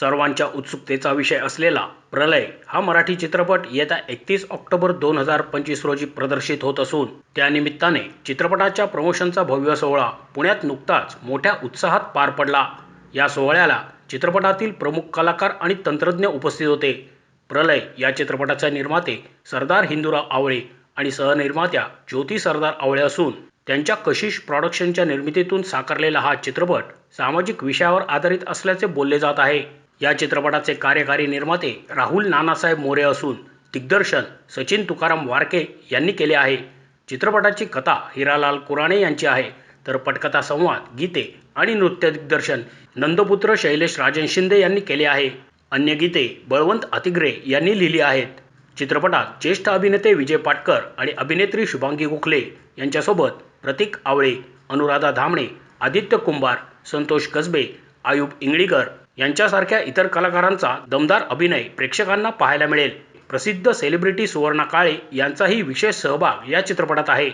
सर्वांच्या उत्सुकतेचा विषय असलेला प्रलय हा मराठी चित्रपट येत्या एकतीस ऑक्टोबर दोन हजार पंचवीस रोजी प्रदर्शित होत असून त्यानिमित्ताने चित्रपटाच्या प्रमोशनचा भव्य सोहळा पुण्यात नुकताच मोठ्या उत्साहात पार पडला. या सोहळ्याला चित्रपटातील प्रमुख कलाकार आणि तंत्रज्ञ उपस्थित होते. प्रलय या चित्रपटाचे निर्माते सरदार हिंदूराव आवळे आणि सहनिर्मात्या ज्योती सरदार आवळे असून त्यांच्या कशिश प्रॉडक्शनच्या निर्मितीतून साकारलेला हा चित्रपट सामाजिक विषयावर आधारित असल्याचे बोलले जात आहे. या चित्रपटाचे कार्यकारी निर्माते राहुल नानासाहेब मोरे असून दिग्दर्शन सचिन तुकाराम वारके यांनी केले आहे. चित्रपटाची कथा हिरालाल कुराणे यांची आहे. तर पटकथा संवाद गीते आणि नृत्य दिग्दर्शन नंदपुत्र शैलेश राजन शिंदे यांनी केले आहे. अन्य गीते बळवंत अतिग्रे यांनी लिहिली आहेत. चित्रपटात ज्येष्ठ अभिनेते विजय पाटकर आणि अभिनेत्री शुभांगी गोखले यांच्यासोबत प्रतीक आवळे अनुराधा धामणे आदित्य कुंभार संतोष कसबे आयुब इंगळीकर यांच्यासारख्या इतर कलाकारांचा दमदार अभिनय प्रेक्षकांना पाहायला मिळेल. प्रसिद्ध सेलिब्रिटी सुवर्णा काळे यांचाही विशेष सहभाग या चित्रपटात आहे.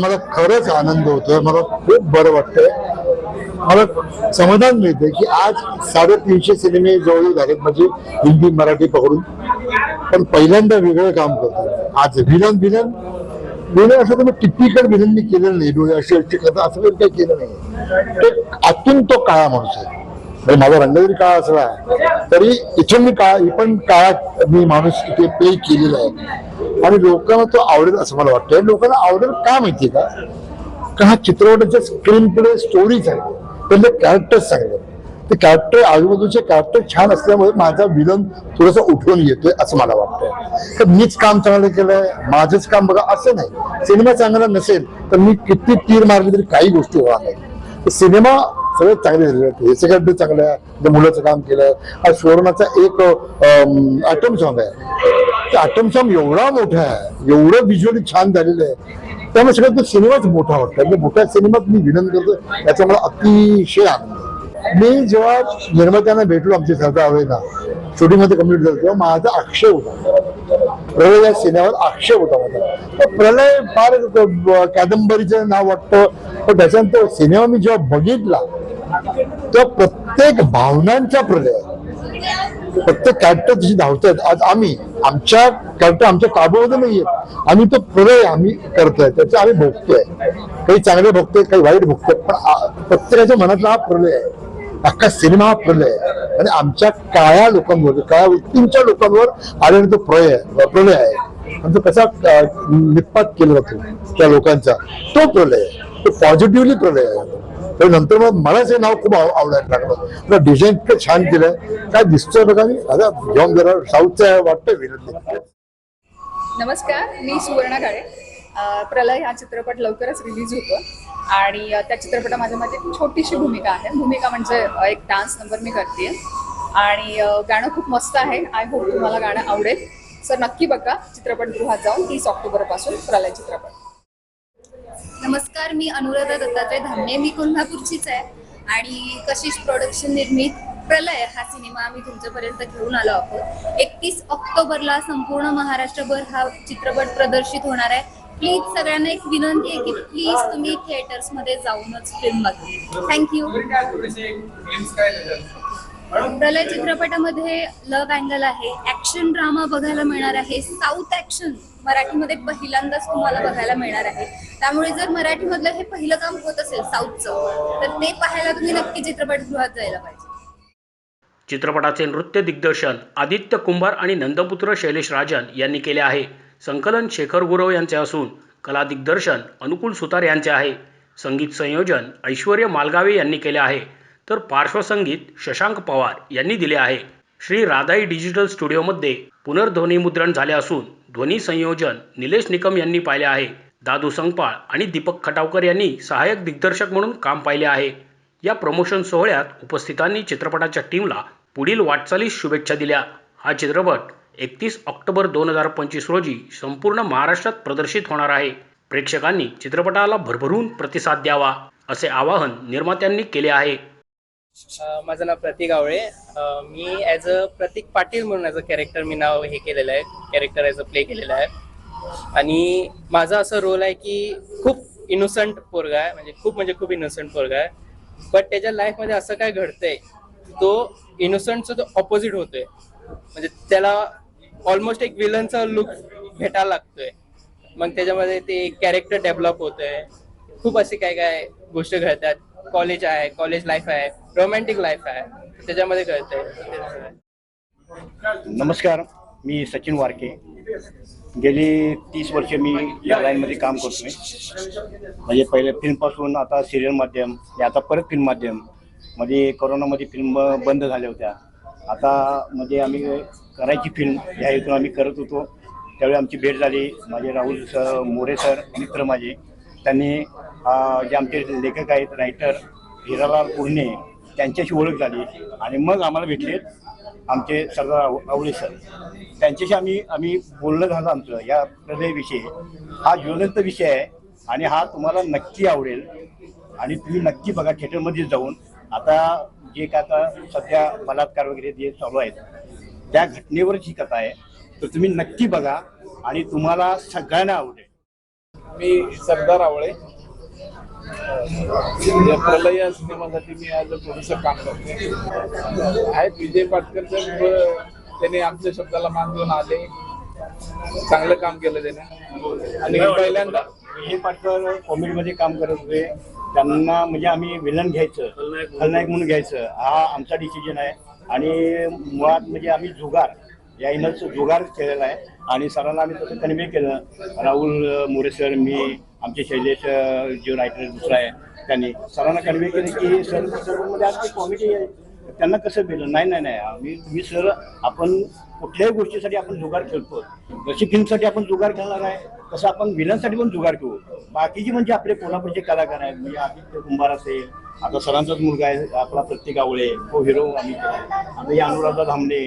मला खरंच आनंद होतोय मला खूप बरं वाटतंय. मला समाधान मिळते की आज साडेतीनशे सिनेमे जवळ झालेत म्हणजे हिंदी मराठी पकडून. पण पहिल्यांदा वेगळं काम करतो आज विलन विलन विलन असं तुम्ही मी टिपिकल विलन मी केलेलं नाही. डोळे अशी कथा असं काही केलं नाही. ते आतून तो काळा माणूस आहे. माझा रंग जरी असला तरी इथून मी काळ पण काळात मी माणूस इथे प्ले केलेला आहे. आणि लोकांना तो आवडेल असं मला वाटतं लोकांना आवडेल का माहितीये का? का हा चित्रपटाच्या स्क्रीन प्ले स्टोरीज आहे त्यातले कॅरेक्टर्स चांगले ते कॅरेक्टर आजूबाजूचे कॅरेक्टर छान असल्यामुळे माझा विलन थोडंसं उठून येतोय असं मला वाटतंय. तर मीच काम चांगलं केलंय. माझंच काम बघा असं नाही. सिनेमा चांगला नसेल तर मी किती तीर मारली तरी काही गोष्टी होणार नाही. सिनेमा सगळे चांगले झाले आहेत. याचे चांगलं आहे. त्या मुलाचं काम केलं. आज सुवर्णाचा एक आयटम सॉन्ग आहे. ते आयटम सॉन्ग एवढा मोठा आहे. एवढं व्हिज्युअली छान झालेलं आहे. त्यामुळे सगळ्यात तो सिनेमाच मोठा वाटतो म्हणजे मोठ्या सिनेमात मी विनंत करतो. याचा मला अतिशय आनंद. मी जेव्हा निर्मात्यांना भेटलो आमचे सरकार ना शूटिंगमध्ये कंप्लीट झालं तेव्हा माझा आक्षेप होता. प्रलय या सिनेमावर आक्षेप होता माझा. प्रलय फार कादंबरीचं नाव वाटतं. पण त्याच्यानंतर सिनेमा मी जेव्हा बघितला त्या प्रत्येक भावनांचा प्रलय प्रत्येक कॅरेक्टर तशी धावतात आज आम्ही आमच्या कॅरेक्टर आमच्या काबूमध्ये नाहीये. आम्ही तो प्रलय आम्ही करतोय. त्याचं आम्ही भोगतोय. काही चांगले भोगतोय काही वाईट भोगतोय. पण प्रत्येकाच्या मनातला हा प्रलय आहे. अख्खा सिनेमा हा प्रलय आहे. आणि आमच्या काळ्या लोकांवर काळ्या व्यक्तींच्या लोकांवर आलेला तो प्रलय आहे. प्रलय आहे. आणि तो कसा निपात केला जातो त्या लोकांचा? तो प्रलय आहे. तो पॉझिटिव्हली प्रलय आहे. तर नंतर मग मलाच हे नाव खूप आवडायला लागलं. डिझाईन इतकं छान केलंय काय दिसतोय बघा मी? आता घेऊन जरा साऊथचं वाटतंय विनंती नमस्कार मी सुवर्णा काळे. प्रलय हा चित्रपट लवकरच रिलीज होतो. आणि त्या चित्रपटामध्ये माझी एक छोटीशी भूमिका आहे. भूमिका म्हणजे एक डान्स नंबर मी करते. आणि गाणं खूप मस्त आहे. आय होप तुम्हाला गाणं आवडेल. सर नक्की बघा चित्रपटगृहात जाऊन तीस ऑक्टोबरपासून प्रलय चित्रपट. नमस्कार मी अनुराधा दत्तात्रय धामणे. मी कोल्हापूरचीच आहे आणि कशिश प्रोडक्शन निर्मित प्रलय हा सिनेमा आम्ही तुमच्यापर्यंत घेऊन आलो आहोत. एकतीस ऑक्टोबरला संपूर्ण महाराष्ट्रभर हा चित्रपट प्रदर्शित होणार आहे. प्लीज सगळ्यांना एक विनंती आहे की प्लीज तुम्ही थिएटर्समध्ये जाऊनच फिल्म बघा. थँक्यू प्रलय चित्रपटामध्ये लव्ह अँगल आहे. ऍक्शन ड्रामा बघायला मिळणार आहे. साऊथ ऍक्शन मराठीमध्ये पहिल्यांदाच तुम्हाला बघायला मिळणार आहे. त्यामुळे जर मराठीमधलं हे पहिलं काम होत असेल साऊथचं तर ते पाहायला तुम्ही नक्की चित्रपटगृहात जायला पाहिजे. चित्रपटाचे नृत्य दिग्दर्शन आदित्य कुंभार आणि नंदपुत्र शैलेश राजन यांनी केले आहे. संकलन शेखर गुरव यांचे असून कला दिग्दर्शन अनुकूल सुतार यांचे आहे. संगीत संयोजन ऐश्वर्य मालगावे यांनी केले आहे. तर पार्श्वसंगीत शशांक पवार यांनी दिले आहे. श्री राधाई डिजिटल स्टुडिओमध्ये पुनर्ध्वनीमुद्रण झाले असून ध्वनी संयोजन निलेश निकम यांनी पाहिले आहे. दादू संगपाळ आणि दीपक खटावकर यांनी सहाय्यक दिग्दर्शक म्हणून काम पाहिले आहे. या प्रमोशन सोहळ्यात उपस्थितांनी चित्रपटाच्या टीमला पुढील वाटचालीस शुभेच्छा दिल्या. हा चित्रपट एकतीस ऑक्टोबर दोन हजार पंचवीस रोजी संपूर्ण महाराष्ट्रात प्रदर्शित होणार आहे. प्रेक्षकांनी चित्रपटाला भरभरून प्रतिसाद द्यावा असे आवाहन निर्मात्यांनी केले आहे. माझं नाव प्रतीक आवळे. मी ॲज अ प्रतीक पाटील म्हणून ॲज अ कॅरेक्टर मी नाव हे केलेलं आहे. कॅरेक्टर ॲज अ प्ले केलेलं आहे. आणि माझा असं रोल आहे की खूप इनोसंट पोरगा आहे. म्हणजे खूप म्हणजे खूप इनोसंट पोरगा आहे. बट त्याच्या लाईफमध्ये असं काय घडतंय तो इनोसंटचा तो ऑपोजिट होतोय. म्हणजे त्याला ऑलमोस्ट एक विलनचा लुक भेटायला लागतोय. मग त्याच्यामध्ये ते कॅरेक्टर डेव्हलप होतंय. खूप असे काय काय गोष्टी घडतात. कॉलेज आहे कॉलेज लाईफ आहे रोमॅन्टिक लाईफ आहे. त्याच्यामध्ये कळतंय. नमस्कार मी सचिन वारके. गेली तीस वर्ष मी या लाईनमध्ये काम करतोय. म्हणजे पहिले फिल्मपासून आता सिरियल माध्यम आता परत फिल्म माध्यम. म्हणजे मध्ये करोनामध्ये फिल्म बंद झाल्या होत्या. आता म्हणजे आम्ही करायची फिल्म ह्या हेतून आम्ही करत होतो. त्यावेळी आमची भेट झाली. माझे राहुल सर मोरे सर मित्र माझे. त्यांनी जे आमचे लेखक आहेत रायटर हिरालाल पुर्णे त्यांच्याशी ओळख झाली. आणि मग आम्हाला भेटले आमचे सरदार आव- आवळे सर. त्यांच्याशी आम्ही आम्ही बोलणं झालं आमचं. या हृदयविषयी. हा ज्वलंत विषय आहे आणि हा तुम्हाला नक्की आवडेल. आणि तुम्ही नक्की बघा थिएटरमध्ये जाऊन. आता जे काय आता सध्या बलात्कार वगैरे जे चालू आहेत त्या घटनेवरच ही कथा आहे. तर तुम्ही नक्की बघा आणि तुम्हाला सगळ्यांना आवडेल. मी सरदार आवळे. या प्रलय या सिनेमासाठी मी आज प्रोड्युसर काम करते. आहेत विजय पाटकर त्याने आमच्या शब्दाला मान देऊन आले. चांगलं काम केलं त्याने. आणि पहिल्यांदा हे पाटकर कॉमेडीमध्ये काम करत होते. त्यांना म्हणजे आम्ही विलन घ्यायचं खलनायक म्हणून घ्यायचं. हा आमचा डिसिजन आहे. आणि मुळात म्हणजे आम्ही जुगार. या इनच जुगार केलेला आहे. आणि सरांना आम्ही तसं कन्व्हे केलं. राहुल मोरे सर मी आमचे शैलेश जे रायटर दुसरा आहे त्यांनी सरांना कन्व्हे केलं की सर सर्वमध्ये आज कॉमेडी आहे. त्यांना कसं दिलं नाही नाही नाही. आम्ही तुम्ही सर आपण कुठल्याही गोष्टीसाठी आपण जुगार खेळतो जशी फिल्मसाठी आपण जुगार खेळणार आहे तसं आपण विलनसाठी पण जुगार खेळू. बाकीचे म्हणजे आपले कोल्हापूरचे कलाकार आहेत. म्हणजे आदित्य कुंभार असेल आता सरांचाच मुलगा आहे आपला प्रत्येक आवळे तो हिरो आम्ही केला. आता या अनुराधा धामणे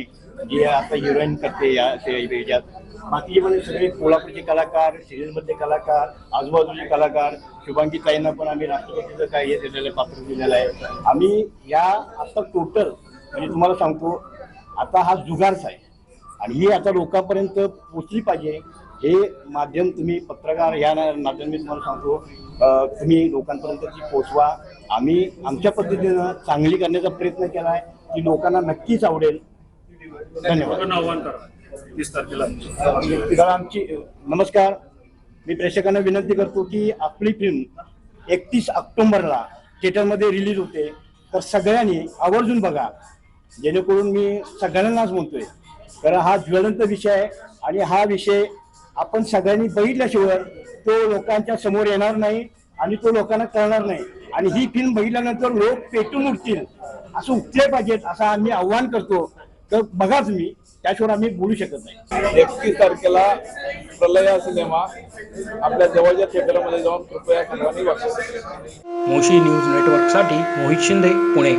जे आता हिरोईन करते या याच्यात. बाकीचे म्हणजे सगळे कोल्हापूरचे कलाकार सिरियलमधले कलाकार आजूबाजूचे कलाकार शुभांगी ताईंना पण आम्ही राष्ट्रपतीचं काय हे दिलेलं आहे पात्र दिलेलं आहे. आम्ही या आता टोटल म्हणजे तुम्हाला सांगतो आता हा जुगारच आहे. आणि ही आता लोकांपर्यंत पोचली पाहिजे. हे माध्यम तुम्ही पत्रकार या माध्यम नात्याने मी तुम्हाला सांगतो तुम्ही लोकांपर्यंत ती पोचवा आम्ही आमच्या पद्धतीनं चांगली करण्याचा प्रयत्न केला आहे की लोकांना नक्कीच आवडेल. धन्यवाद. आमची नमस्कार. मी प्रेक्षकांना विनंती करतो की आपली फिल्म एकतीस ऑक्टोबरला थिएटरमध्ये रिलीज होते. तर सगळ्यांनी आवर्जून बघा. जेणेकरून मी सगळ्यांनाच म्हणतोय. कारण हा ज्वलंत विषय आहे आणि हा विषय आपण सगळ्यांनी बघितल्याशिवाय तो लोकांच्या समोर येणार नाही आणि तो लोकांना कळणार नाही. आणि ही फिल्म बघितल्यानंतर लोक पेटून उठतील. असं उठले पाहिजेत असं आम्ही आव्हान करतो. तर बघा तुम्ही त्याशिवाय आम्ही बोलू शकत नाही. एकतीस तारखेला प्रलय सिनेमा आपल्या जवळच्या थिएटरमध्ये जाऊन कृपया सर्वांनी मोशी न्यूज नेटवर्कसाठी मोहित शिंदे पुणे.